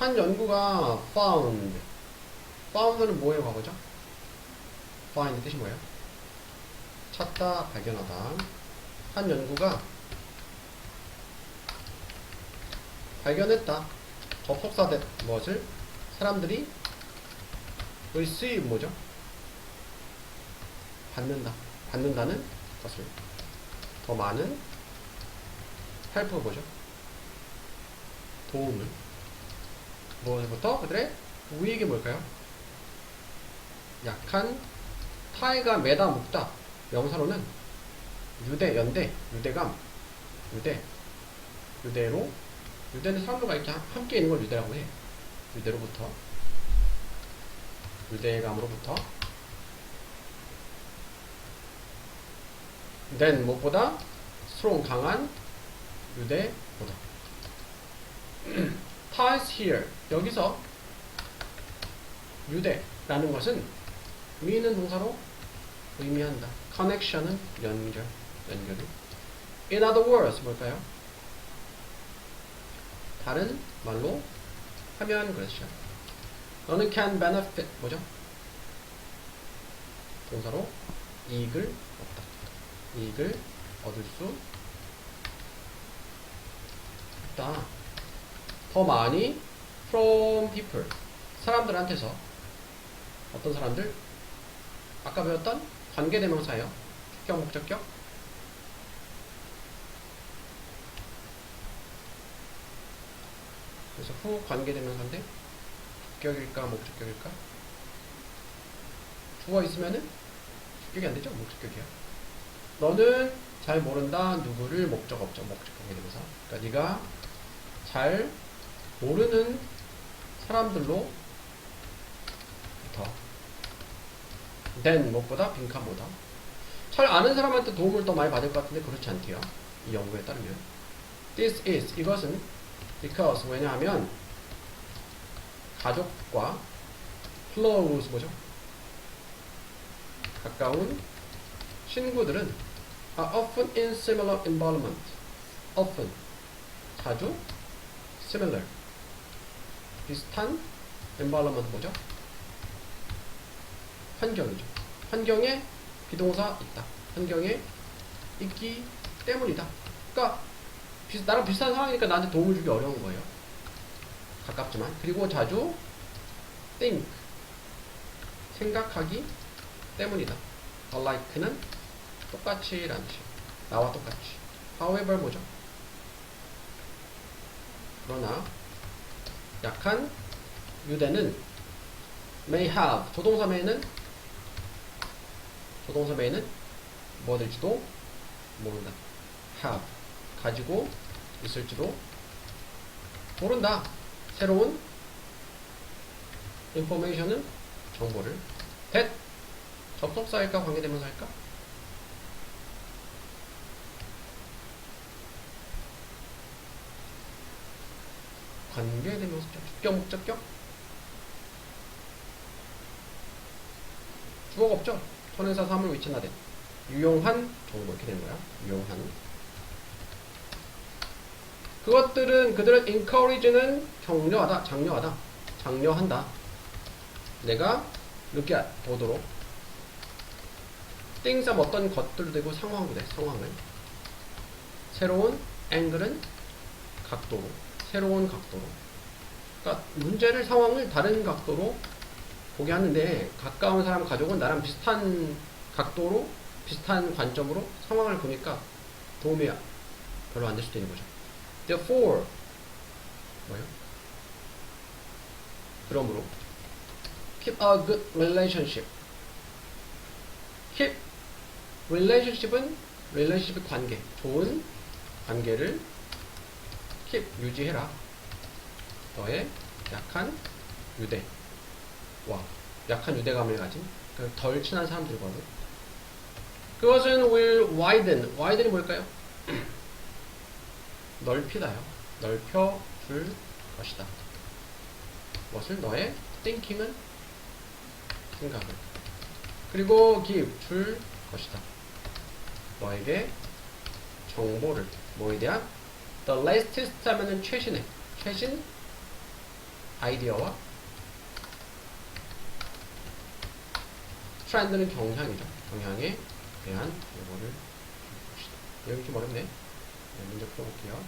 한 연구가 found. found는 뭐의 과거죠? find 뜻이 뭐예요? 찾다, 발견하다. 한 연구가 발견했다. 접속사 된 무엇을 사람들이 receive 뭐죠? 받는다. 받는다는 것을 더 많은 help 뭐죠? 도움을 무엇부터? 그들의 우익이 뭘까요? 약한 타이가 매다 묶다. 명사로는 유대 연대 유대감 유대 유대로. 유대는 사람들과 이렇게 함께 있는 걸 유대라고 해. 유대로부터 유대감으로부터. then 무엇보다 strong 강한 유대보다 ties here 여기서 유대라는 것은 미는 동사로 의미한다. connection은 연결, 연결을. In other words 뭘까요? 다른 말로 하면 그렇죠. 너는 can benefit 뭐죠? 동사로 이익을 얻다. 이익을 얻을 수 있다. 더 많이 from people. 사람들한테서. 어떤 사람들? 아까 배웠던 관계대명사예요. 주격 목적격? 그래서 후 관계대명사인데 주격일까 목적격일까? 주어 있으면은 주격이 안 되죠? 목적격이야. 너는 잘 모른다. 누구를 목적 없죠 목적 관계대명사. 그러니까 네가 잘 모르는 사람들로 부터 then 무엇보다 빈칸보다 잘 아는 사람한테 도움을 더 많이 받을 것 같은데 그렇지 않대요. 이 연구에 따르면 this is 이것은 because 왜냐하면 가족과 close 뭐죠? 가까운 친구들은 are often in similar environment. often 자주 similar 비슷한 environment 뭐죠? 환경이죠. 환경에 비동사 있다. 환경에 있기 때문이다. 그러니까 비슷- 나랑 비슷한 상황이니까 나한테 도움을 주기 어려운 거예요. 가깝지만 그리고 자주 think 생각하기 때문이다. alike는 똑같이라는 뜻이에요. 나와 똑같이. however 뭐죠? 그러나 약한 유대는 may have 조동사 may는 조동사 may는 뭐 될지도 모른다. have 가지고 있을지도 모른다. 새로운 information은 정보를 that 접속사일까 관계대명사일까? 관계대명사죠. 주격 목적격 주어가 없죠. 선행사 사물 위치 나대 유용한 정보 이렇게 되는 거야. 유용한 그것들은 그들은 encourage는 격려하다, 장려하다, 장려한다. 내가 이렇게 보도록 띵삼 어떤 것들도 되고 상황도 돼, 상황을. 새로운 앵글은 각도로, 새로운 각도로. 그러니까 문제를, 상황을 다른 각도로 보게 하는데 가까운 사람, 가족은 나랑 비슷한 각도로, 비슷한 관점으로 상황을 보니까 도움이 별로 안 될 수도 있는 거죠. Therefore, 뭐요? 그러므로 keep a good relationship. keep relationship은 relationship 관계, 좋은 관계를 keep 유지해라. 너의 약한 유대 와 약한 유대감을 가진 그덜 친한 사람들과도 그것은 will widen. widen이 뭘까요? 넓히다요. 넓혀 줄 것이다. 무엇을? 너의 thinking은 생각을. 그리고 give 줄 것이다. 너에게 정보를 뭐에 대한 the latest 하면은 최신의 최신 아이디어와 트렌드는 경향이죠. 경향에 대한 요거를 봅시다. 여기 좀 어렵네. 네, 문제 풀어볼게요.